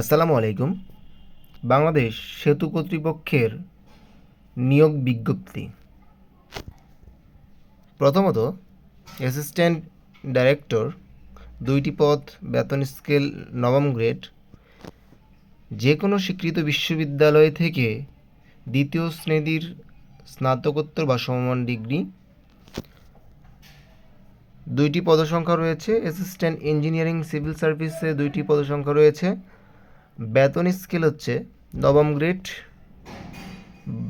আসসালামু আলাইকুম। বাংলাদেশ সেতু কর্তৃপক্ষের নিয়োগ বিজ্ঞপ্তি। প্রথমত, অ্যাসিস্ট্যান্ট ডাইরেক্টর দুইটি পদ, বেতন স্কেল, নবম গ্রেড যে কোনো স্বীকৃত বিশ্ববিদ্যালয় থেকে দ্বিতীয় শ্রেণির স্নাতকোত্তর বা সমমান ডিগ্রি। দুইটি পদসংখ্যা রয়েছে, অ্যাসিস্ট্যান্ট ইঞ্জিনিয়ারিং সিভিল সার্ভিসে দুইটি পদসংখ্যা রয়েছে বেতন স্কেল হচ্ছে নবম গ্রেড,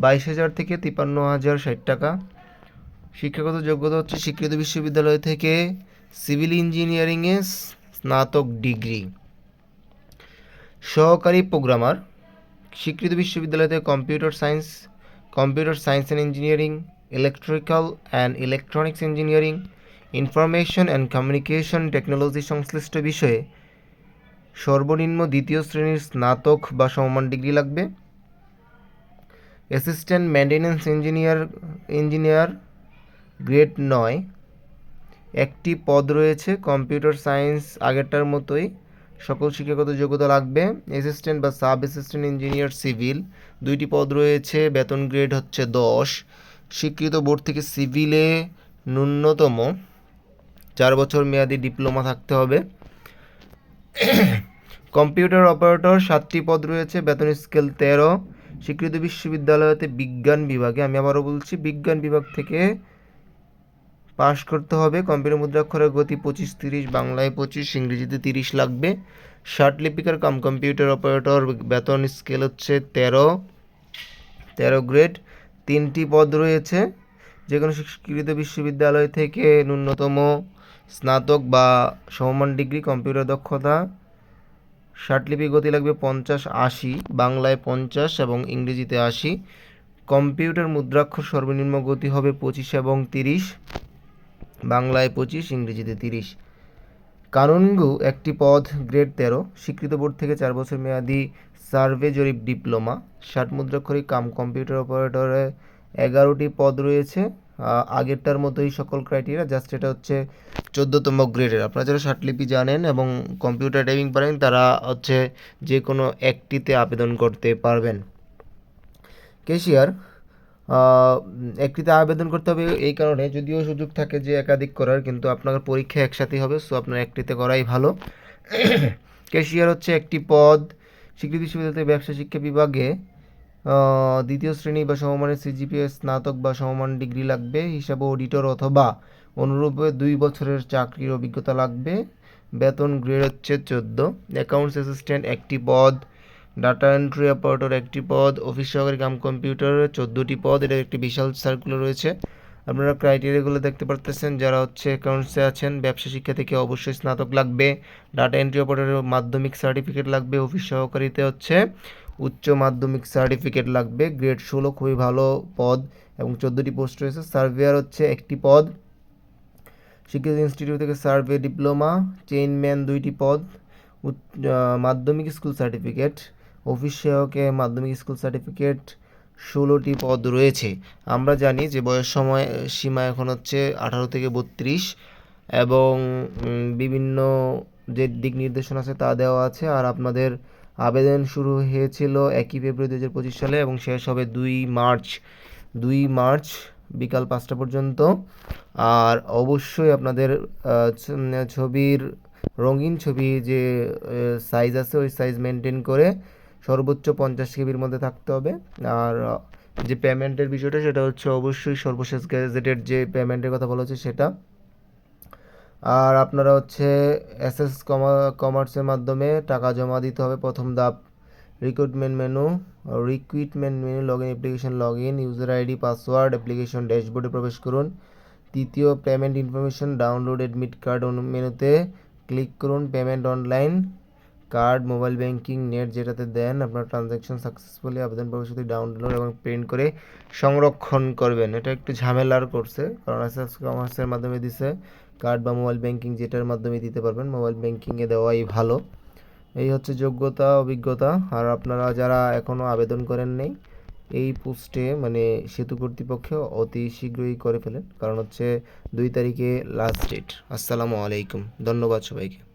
বাইশ হাজার থেকে তিপ্পান্ন হাজার ষাট টাকা। শিক্ষাগত যোগ্যতা হচ্ছে স্বীকৃত বিশ্ববিদ্যালয় থেকে সিভিল ইঞ্জিনিয়ারিংয়ে স্নাতক ডিগ্রি। সহকারী প্রোগ্রামার, স্বীকৃত বিশ্ববিদ্যালয় থেকে computer science computer science and engineering, electrical and electronics engineering, information and communication technology সংশ্লিষ্ট বিষয়ে সর্বনিম্ন দ্বিতীয় শ্রেণির স্নাতক বা সমমান ডিগ্রি লাগবে। Assistant maintenance engineer engineer grade নয়। একটি পদ রয়েছে, কম্পিউটার সায়েন্স আগেরটার মতোই। সকল শিক্ষাগত যোগ্যতা লাগবে। অ্যাসিস্ট্যান্ট বা সাব অ্যাসিস্ট্যান্ট ইঞ্জিনিয়ার সিভিল। দুইটি পদ রয়েছে, বেতন গ্রেড হচ্ছে দশ। স্বীকৃত বোর্ড থেকে সিভিলে ন্যূনতম চার বছর মেয়াদি ডিপ্লোমা থাকতে হবে। কম্পিউটার অপারেটর সাতটি পদ রয়েছে, বেতন স্কেল তেরো। স্বীকৃত বিশ্ববিদ্যালয়তে বিজ্ঞান বিভাগে, আমি আবারও বলছি, বিজ্ঞান বিভাগ থেকে পাশ করতে হবে। কম্পিউটার মুদ্রাক্ষরের গতি পঁচিশ, তিরিশ, বাংলায় পঁচিশ, ইংরেজিতে তিরিশ লাগবে। ষাট লিপিকার কাম কম্পিউটার অপারেটর, বেতন স্কেল হচ্ছে তেরো তেরো গ্রেড। তিনটি পদ রয়েছে যে কোনো স্বীকৃত বিশ্ববিদ্যালয় থেকে ন্যূনতম স্নাতক বা সমমান ডিগ্রি কম্পিউটার দক্ষতা। ষাটলিপি গতি লাগবে পঞ্চাশ আশি, বাংলায় পঞ্চাশ এবং ইংরেজিতে আশি। কম্পিউটার মুদ্রাক্ষর সর্বনিম্ন গতি হবে পঁচিশ এবং তিরিশ, বাংলায় পঁচিশ, ইংরেজিতে তিরিশ। কানুনগু একটি পদ, গ্রেড তেরো, স্বীকৃত বোর্ড থেকে চার বছর মেয়াদি সার্ভে জরিপ ডিপ্লোমা। ষাট মুদ্রাক্ষরিক কাম, কম্পিউটার অপারেটরে এগারোটি পদ রয়েছে। আগেরটার মতোই সকল ক্রাইটেরিয়া, জাস্ট এটা হচ্ছে চোদ্দোতম গ্রেডের। আপনারা যারা ষাটলিপি জানেন এবং কম্পিউটার টাইপিং পারেন, তারা হচ্ছে যে কোনো একটিতে আবেদন করতে পারবেন। কেশিয়ার একটিতে আবেদন করতে হবে এই কারণে যদিও সুযোগ থাকে যে একাধিক করার, কিন্তু আপনার পরীক্ষা একসাথেই হবে সো আপনার একটিতে করাই ভালো। ক্যাশিয়ার হচ্ছে একটি পদ, স্বীকৃতি বিশ্ববিদ্যালয় ব্যবসা শিক্ষা বিভাগে দ্বিতীয় শ্রেণি বা সমমানের সিজিপিএ স্নাতক বা সমমান ডিগ্রি লাগবে, হিসাবে অডিটর অথবা অনুরূপে দুই বছরের চাকরির অভিজ্ঞতা লাগবে। বেতন গ্রেড হচ্ছে চোদ্দ। অ্যাকাউন্টস অ্যাসিস্ট্যান্ট একটি পদ। ডাটা এন্ট্রি অপারেটর একটি পদ। অফিস সহকারী কাম কম্পিউটারের চোদ্দোটি পদ। এটা একটি বিশাল সার্কুলার রয়েছে। আপনারা ক্রাইটেরিয়াগুলো দেখতে পারতেছেন। যারা হচ্ছে অ্যাকাউন্টসে আছেন, ব্যবসা শিক্ষা থেকে অবশ্যই স্নাতক লাগবে। ডাটা এন্ট্রি অপারেটরের মাধ্যমিক সার্টিফিকেট লাগবে। অফিস সহকারীতে হচ্ছে উচ্চ মাধ্যমিক সার্টিফিকেট লাগবে। গ্রেড ষোলো খুবই ভালো পদ এবং চোদ্দোটি পোস্ট রয়েছে। সার্ভেয়ার হচ্ছে একটি পদ। শিক্ষিত ইনস্টিটিউট থেকে সার্ভে ডিপ্লোমা চেইনম্যান দুইটি পদ মাধ্যমিক স্কুল সার্টিফিকেট অফিস সহায়কে মাধ্যমিক স্কুল সার্টিফিকেট ষোলোটি পদ রয়েছে। আমরা জানি যে বয়স সময় সীমা এখন হচ্ছে আঠারো থেকে বত্রিশ এবং বিভিন্ন যে দিক নির্দেশনা আছে তা দেওয়া আছে। আর আপনাদের আবেদন শুরু হয়েছিল একই ফেব্রুয়ারি দু হাজার পঁচিশ সালে এবং শেষ হবে দুই মার্চ। দুই মার্চ বিকাল পাঁচটা পর্যন্ত। আর অবশ্যই আপনাদের ছবির, রঙিন ছবি যে সাইজ আছে, ওই সাইজ মেনটেন করে সর্বোচ্চ পঞ্চাশ কেবির মধ্যে থাকতে হবে। আর যে পেমেন্টের বিষয়টা, সেটা হচ্ছে অবশ্যই সর্বশেষ গ্যাজেটের যে পেমেন্টের কথা বলা হচ্ছে সেটা। আর আপনারা হচ্ছে এস এস কমার্সের মাধ্যমে টাকা জমা দিতে হবে প্রথম ধাপ। Menu recruitment menu log in application log in user ID password application ড্যাশবোর্ডে প্রবেশ করুন। তৃতীয় payment information download admit card মেনুতে ক্লিক করুন payment online card mobile banking net যেটাতে দেন, আপনার ট্রানজ্যাকশন সাকসেসফুলি আবেদন প্রবেশটি ডাউনলোড এবং প্রিন্ট করে সংরক্ষণ করবেন। এটা একটু ঝামেলার করছে কারণ এসএস কমার্সের মাধ্যমে দিছে কার্ড বা মোবাইল ব্যাংকিং যেটার মাধ্যমে দিতে পারবেন মোবাইল ব্যাংকিংয়ে দেওয়াই ভালো। এই হচ্ছে যোগ্যতা, অভিজ্ঞতা। আর আপনারা যারা এখনও আবেদন করেন নেই, এই পোস্টে মানে সেতু কর্তৃপক্ষ অতি শীঘ্রই করে ফেলেন। কারণ হচ্ছে দুই তারিখে লাস্ট ডেট আসসালামু আলাইকুম। ধন্যবাদ সবাইকে।